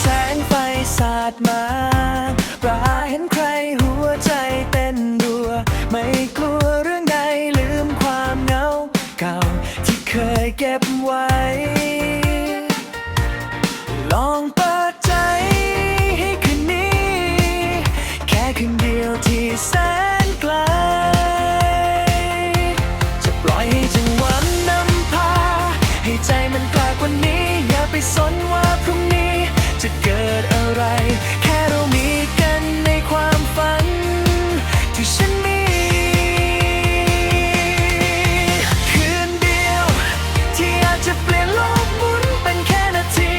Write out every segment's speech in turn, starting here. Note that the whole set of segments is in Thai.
แสงไฟสาดมาปลาเห็ใครหัวใจเต้นรัว ไม่กลัวเรื่องใดลืมความเหงาเก่าที่เคยเก็บไว้ ใจมันกลากว่านี้ อย่าไปสนว่าพรุ่งนี้ จะเกิดอะไร แค่เรามีกันในความฝัน ที่ฉันมี คืนเดียว ที่อาจจะเปลี่ยนโลกหมุนเป็นแค่นาที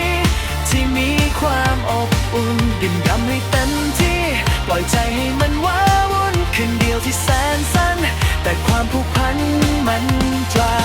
ที่มีความอบอุ่นดื่มดำให้เต็มที่ ปล่อยใจให้มันว้าวุ่นคืนเดียวที่แสนสั้น แต่ความผูกพันมันตรา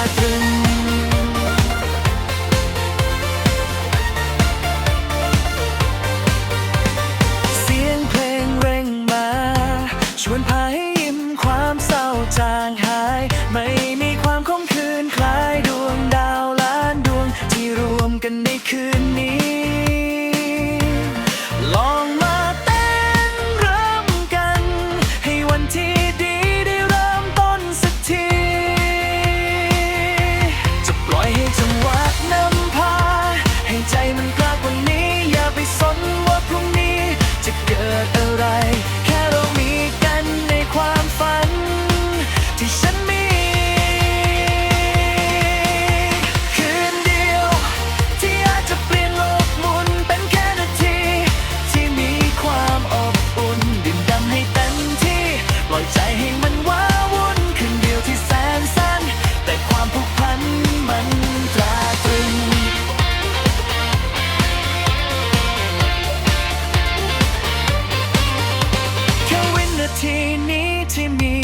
ที่มี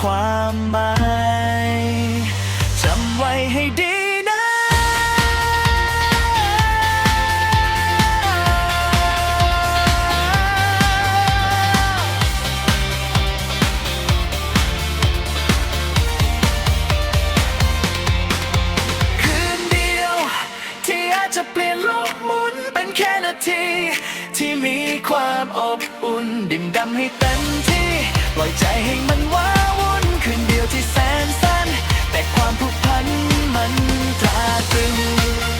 ความหมายจำไว้ให้ดีนะคืนเดียว ที่อาจจะเปลี่ยนโลกหมุนเป็นแค่นาที ที่มีความอบอุ่น ดิ่มดำให้เต็มที่ through